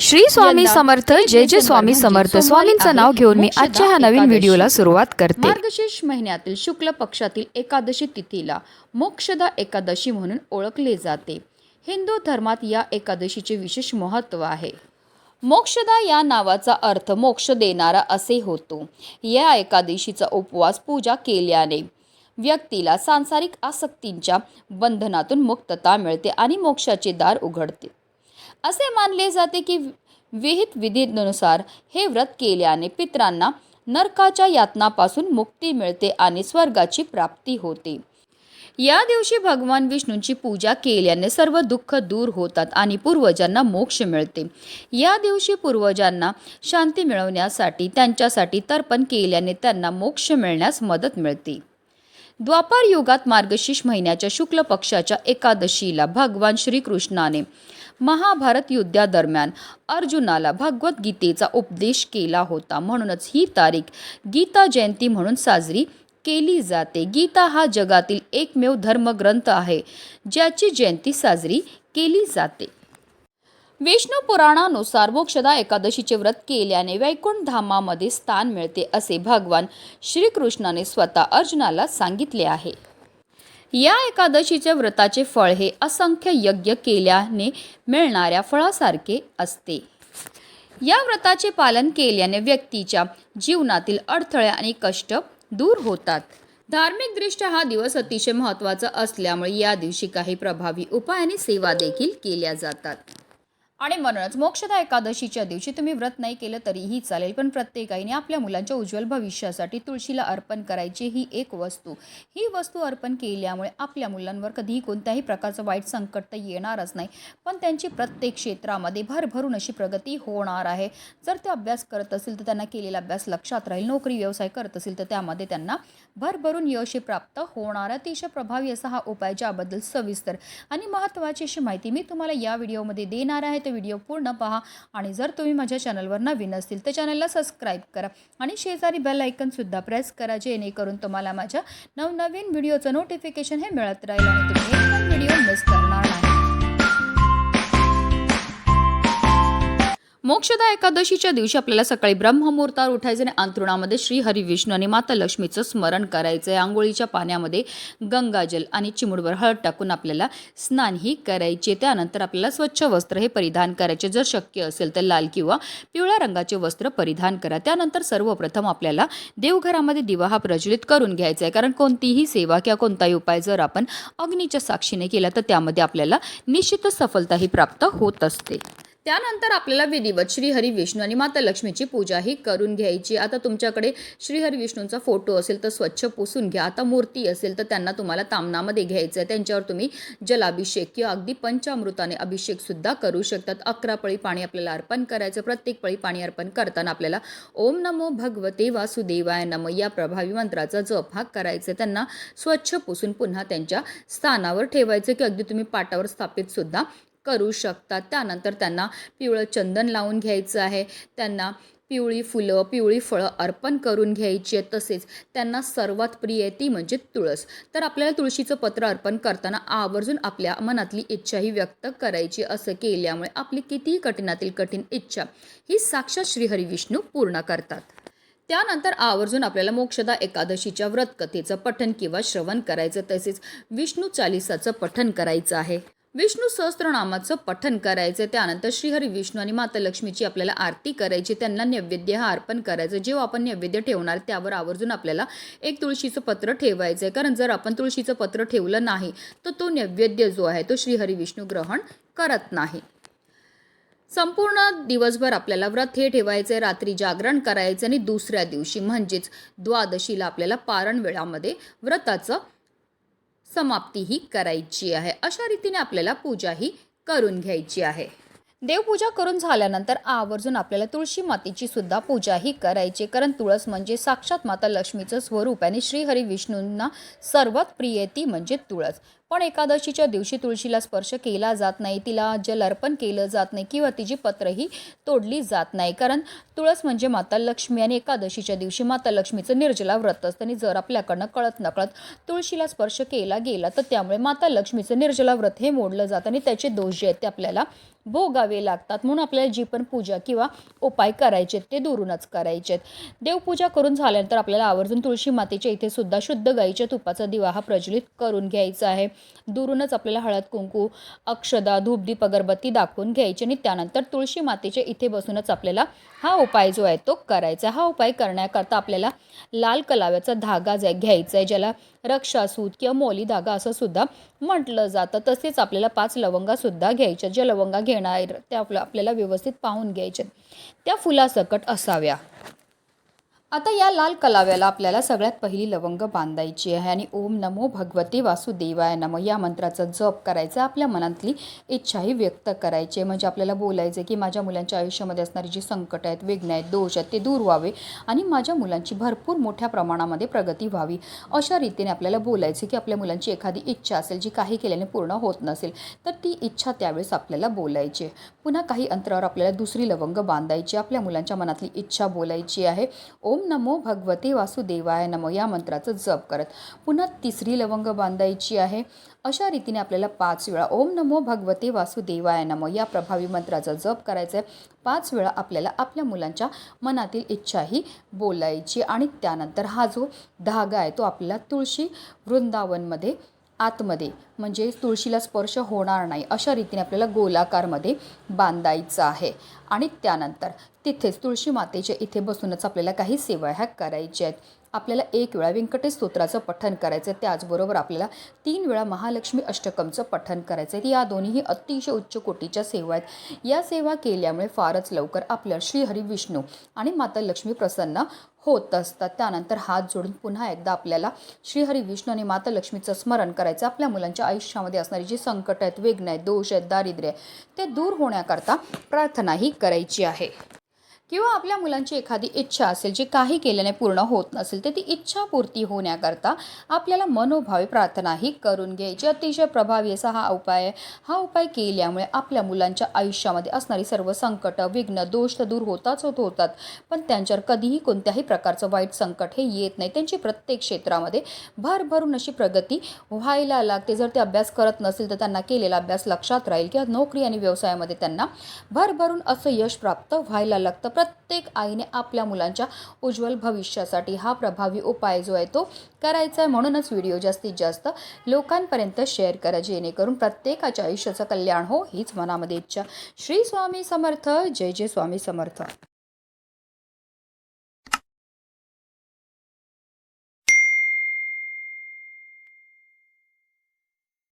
श्री स्वामी समर्थ जय जय स्वामी समर्थ. स्वामींचं नाव घेऊन मी आजच्या ह्या नवीन. व्हिडिओला सुरुवात करते. मार्गशीर्ष महिन्यातील शुक्ल पक्षातील एकादशी तिथीला मोक्षदा एकादशी म्हणून ओळखले जाते. हिंदू धर्मात या एकादशीचे विशेष महत्त्व आहे. मोक्षदा या नावाचा अर्थ मोक्ष देणारा असे होतो. या एकादशीचा उपवास पूजा केल्याने व्यक्तीला सांसारिक आसक्तींच्या बंधनातून मुक्तता मिळते आणि मोक्षाचे दार उघडते. असे मानले जाते की विहित विधीनुसार हे व्रत केल्याने पितरांना नरकाच्या यातनापासून मुक्ती मिळते आणि स्वर्गाची प्राप्ती होते. या दिवशी भगवान विष्णूंची पूजा केल्याने सर्व दुःख दूर होतात आणि पूर्वजांना मोक्ष मिळते. या दिवशी पूर्वजांना शांती मिळवण्यासाठी त्यांच्यासाठी तर्पण केल्याने त्यांना मोक्ष मिळण्यास मदत मिळते. द्वापार युगात मार्गशीर्ष महिन्याच्या शुक्ल पक्षाच्या एकादशीला भगवान श्रीकृष्णाने महाभारत युद्धादरम्यान अर्जुनाला भगवद्गीतेचा उपदेश केला होता. म्हणूनच ही तारीख गीता जयंती म्हणून साजरी केली जाते. गीता हा जगातील एकमेव धर्मग्रंथ आहे ज्याची जयंती साजरी केली जाते. विष्णू पुराणानुसार मोक्षदा एकादशीचे व्रत केल्याने वैकुंठ धामामध्ये स्थान मिळते असे भगवान श्रीकृष्णाने स्वतः अर्जुनाला सांगितले आहे. या एकादशीचे व्रताचे फळ हे असंख्य यज्ञ केल्याने मिळणाऱ्या फळासारखे असते. या व्रताचे पालन केल्याने व्यक्तीच्या जीवनातील अडथळे आणि कष्ट दूर होतात. धार्मिकदृष्ट्या हा दिवस अतिशय महत्त्वाचा असल्यामुळे या दिवशी काही प्रभावी उपाय आणि सेवा देखील केल्या जातात. आणि म्हणूनच मोक्षदा एकादशीच्या दिवशी तुम्ही व्रत नाही केलं तरीही चालेल पण प्रत्येकाने आपल्या मुलांच्या उज्ज्वल भविष्यासाठी तुळशीला अर्पण करायची ही एक वस्तू. ही वस्तू अर्पण केल्यामुळे आपल्या मुलांवर कधीही कोणत्याही प्रकारचं वाईट संकट तर येणारच नाही पण त्यांची प्रत्येक क्षेत्रामध्ये भरभरून अशी प्रगती होणार आहे. जर ते अभ्यास करत असतील तर त्यांना केलेला अभ्यास लक्षात राहील नोकरी व्यवसाय करत असेल तर त्यामध्ये त्यांना भरभरून यश प्राप्त होणार. अतिशय प्रभावी असा हा उपाय ज्याबद्दल सविस्तर आणि महत्त्वाची अशी माहिती मी तुम्हाला या व्हिडिओमध्ये देणार आहे. ते व्हिडिओ पूर्ण पहा आणि जर तुम्ही माझ्या चॅनलवर नवीन असतील तर चॅनलला सबस्क्राईब करा आणि शेजारी बेल आयकनसुद्धा प्रेस करा जेणेकरून तुम्हाला माझ्या नवनवीन व्हिडिओचं नोटिफिकेशन हे मिळत राहील आणि तुम्ही एक पण व्हिडिओ मिस करणार नाही. मोक्षदा एकादशीच्या दिवशी आपल्याला सकाळी ब्रह्ममुहूर्तावर उठायचे आणि अंथरुणामध्ये श्री हरी विष्णू आणि माता लक्ष्मीचं स्मरण करायचं आहे आंघोळीच्या पाण्यामध्ये गंगाजल आणि चिमुडवर हळद टाकून आपल्याला स्नानही करायचे. त्यानंतर आपल्याला स्वच्छ वस्त्र हे परिधान करायचे. जर शक्य असेल तर लाल किंवा पिवळ्या रंगाचे वस्त्र परिधान करा. त्यानंतर सर्वप्रथम आपल्याला देवघरामध्ये दिवा हा प्रज्वलित करून घ्यायचा आहे कारण कोणतीही सेवा किंवा कोणताही उपाय जर आपण अग्नीच्या साक्षीने केला तर त्यामध्ये आपल्याला निश्चितच सफलताही प्राप्त होत असते. त्यानंतर आपल्याला विधिवत श्रीहरी विष्णू आणि माता लक्ष्मीची पूजाही करून घ्यायची. आता तुमच्याकडे श्रीहरी विष्णूंचा फोटो असेल तर स्वच्छ पुसून घ्या. आता मूर्ती असेल तर त्यांना तुम्हाला तामनामध्ये घ्यायचं आहे त्यांच्यावर तुम्ही जलाभिषेक किंवा अगदी पंचामृताने अभिषेकसुद्धा करू शकतात. अकरा पळी पाणी आपल्याला अर्पण करायचं. प्रत्येक पळी पाणी अर्पण करताना आपल्याला ओम नमो भगवते वासुदेवाय नम या प्रभावी मंत्राचा जप हा करायचा. त्यांना स्वच्छ पुसून पुन्हा त्यांच्या स्थानावर ठेवायचं की अगदी तुम्ही पाटावर स्थापित सुद्धा करू शकतात. त्यानंतर त्यांना पिवळं चंदन लावून घ्यायचं आहे. त्यांना पिवळी फुलं पिवळी फळं अर्पण करून घ्यायची आहेत. तसेच त्यांना सर्वात प्रिय आहे ती म्हणजे तुळस. तर आपल्याला तुळशीचं पत्र अर्पण करताना आवर्जून आपल्या मनातली इच्छा ही व्यक्त करायची असं केल्यामुळे आपली कितीही कठीणातील कठीण इच्छा ही साक्षात श्रीहरी विष्णू पूर्ण करतात. त्यानंतर आवर्जून आपल्याला मोक्षदा एकादशीच्या व्रतकथेचं पठण किंवा श्रवण करायचं. तसेच विष्णू चालिसाचं पठण करायचं आहे. विष्णू सहस्त्रनामाचं पठन करायचं त्यानंतर श्रीहरी विष्णू आणि माता लक्ष्मीची आपल्याला आरती करायची त्यांना नैवेद्य हा अर्पण करायचं जेव्हा आपण नैवेद्य ठेवणार त्यावर आवर्जून आपल्याला एक तुळशीचं पत्र ठेवायचं आहे कारण जर आपण तुळशीचं पत्र ठेवलं नाही तर तो नैवेद्य जो आहे तो श्रीहरी विष्णू ग्रहण करत नाही. संपूर्ण दिवसभर आपल्याला व्रत हे ठेवायचं आहे रात्री जागरण करायचं आणि दुसऱ्या दिवशी म्हणजेच द्वादशीला आपल्याला पारण वेळामध्ये व्रताचं समाप्तीही करायची आहे. अशा रीतीने आपल्याला पूजाही करून घ्यायची आहे. देवपूजा करून झाल्यानंतर आवर्जून आपल्याला तुळशी मातेची सुद्धा पूजाही करायची कारण तुळस म्हणजे साक्षात माता लक्ष्मीचं स्वरूप आणि श्रीहरी विष्णूंना सर्वात प्रिय ती म्हणजे तुळस. पण एकादशीच्या दिवशी तुळशीला स्पर्श केला जात नाही. तिला जल अर्पण केलं जात नाही किंवा तिची पत्रही तोडली जात नाही. कारण तुळस म्हणजे माता लक्ष्मी आणि एकादशीच्या दिवशी माता लक्ष्मीचं निर्जला व्रत असतं. आणि जर आपल्याकडनं कळत नकळत तुळशीला स्पर्श केला गेला तर त्यामुळे माता लक्ष्मीचं निर्जला व्रत हे मोडलं जातं. आणि त्याचे दोष जे आहेत ते आपल्याला भोगावे लागतात. म्हणून आपल्याला जी पण पूजा किंवा उपाय करायचे ते दुरूनच करायचे आहेत. देवपूजा करून झाल्यानंतर आपल्याला आवर्जून तुळशी मातेच्या इथे सुद्धा शुद्ध गाईच्या तुपाचा दिवा हा प्रज्वलित करून घ्यायचा आहे. दुरूनच आपल्याला हळद कुंकू अक्षदा धूपदीप अगरबत्ती दाखवून घ्यायची आणि त्यानंतर तुळशी मातेच्या इथे बसूनच आपल्याला हा उपाय जो आहे तो करायचा हा उपाय करण्याकरता आपल्याला लाल कलाव्याचा धागा जे घ्यायचा आहे ज्याला रक्षासूत किंवा मोली धागा असं सुद्धा म्हटलं जातं. तसेच आपल्याला पाच लवंगासुद्धा घ्यायच्या ज्या लवंगा येणार त्या आपलं आपल्याला व्यवस्थित पाहून घ्यायचे. त्या फुलासकट असाव्या. आता या लाल कलाव्याला आपल्याला सगळ्यात पहिली लवंग बांधायची आहे आणि ओम नमो भगवते वासुदेवाय नमो या मंत्राचा जप करायचा आपल्या मनातली इच्छाही व्यक्त करायची म्हणजे आपल्याला बोलायचं की माझ्या मुलांच्या आयुष्यामध्ये असणारी जी संकट आहेत विघ्न आहेत दोष आहेत ते दूर व्हावे आणि माझ्या मुलांची भरपूर मोठ्या प्रमाणामध्ये प्रगती व्हावी. अशा रीतीने आपल्याला बोलायचं की आपल्या मुलांची एखादी इच्छा असेल जी काही केल्याने पूर्ण होत नसेल तर ती इच्छा त्यावेळेस आपल्याला बोलायची पुन्हा काही अंतरावर आपल्याला दुसरी लवंग बांधायची आपल्या मुलांच्या मनातली इच्छा बोलायची आहे. ओम ओम नमो भगवते वासुदेवाय नमो या मंत्राचं जप करत. पुन्हा तिसरी लवंग बांधायची आहे. अशा रीतीने आपल्याला पाच वेळा ओम नमो भगवते वासुदेवाय नमो या प्रभावी मंत्राचा जप करायचा आहे पाच वेळा आपल्याला आपल्या मुलांच्या मनातील इच्छाही बोलायची आणि त्यानंतर हा जो धागा आहे तो आपल्याला तुळशी वृंदावनमध्ये आतमध्ये. म्हणजे तुळशीला स्पर्श होणार नाही अशा रीतीने आपल्याला गोलाकारमध्ये बांधायचं आहे. आणि त्यानंतर तिथेच तुळशी मातेच्या इथे बसूनच आपल्याला काही सेवा ह्या करायच्या आहेत. आपल्याला एक वेळा व्यंकटेश स्तोत्राचं पठण करायचं आहे त्याचबरोबर आपल्याला तीन वेळा महालक्ष्मी अष्टकमचं पठण करायचं आहे या दोन्हीही अतिशय उच्च कोटीच्या सेवा आहेत. या सेवा केल्यामुळे फारच लवकर आपल्या श्रीहरी विष्णू आणि माता लक्ष्मी प्रसन्न होत असतात. त्यानंतर हात जोडून पुन्हा एकदा आपल्याला श्रीहरी विष्णू आणि माता लक्ष्मीचं स्मरण करायचं. आपल्या मुलांच्या आयुष्यामध्ये असणारी जी संकट आहेत विघ्न आहेत दोष आहेत दारिद्र्य आहे ते दूर होण्याकरता प्रार्थनाही करायची आहे. किंवा आपल्या मुलांची एखादी इच्छा असेल जी काही केल्याने पूर्ण होत नसेल तर ती इच्छा पूर्ती होण्याकरता आपल्याला मनोभावे प्रार्थनाही करून घ्यायची. अतिशय प्रभावी असा हा उपाय आहे. हा उपाय केल्यामुळे आपल्या मुलांच्या आयुष्यामध्ये असणारी सर्व संकट विघ्न दोष तर दूर होताच होत होतात. पण त्यांच्यावर कधीही कोणत्याही प्रकारचं वाईट संकट हे येत नाही. त्यांची प्रत्येक क्षेत्रामध्ये भरभरून अशी प्रगती व्हायला लागते. जर ते अभ्यास करत नसेल तर त्यांना केलेला अभ्यास लक्षात राहील किंवा नोकरी आणि व्यवसायामध्ये त्यांना भरभरून असं यश प्राप्त व्हायला लागतं. प्रत्येक आईने आपल्या मुलांच्या उज्ज्वल भविष्यासाठी हा प्रभावी उपाय जो आहे तो करायचा आहे. म्हणूनच व्हिडिओ जास्तीत जास्त लोकांपर्यंत शेअर करा जेणेकरून प्रत्येकाच्या आयुष्याचं कल्याण हो हीच मनामध्ये इच्छा. श्री स्वामी समर्थ. जय जय स्वामी समर्थ.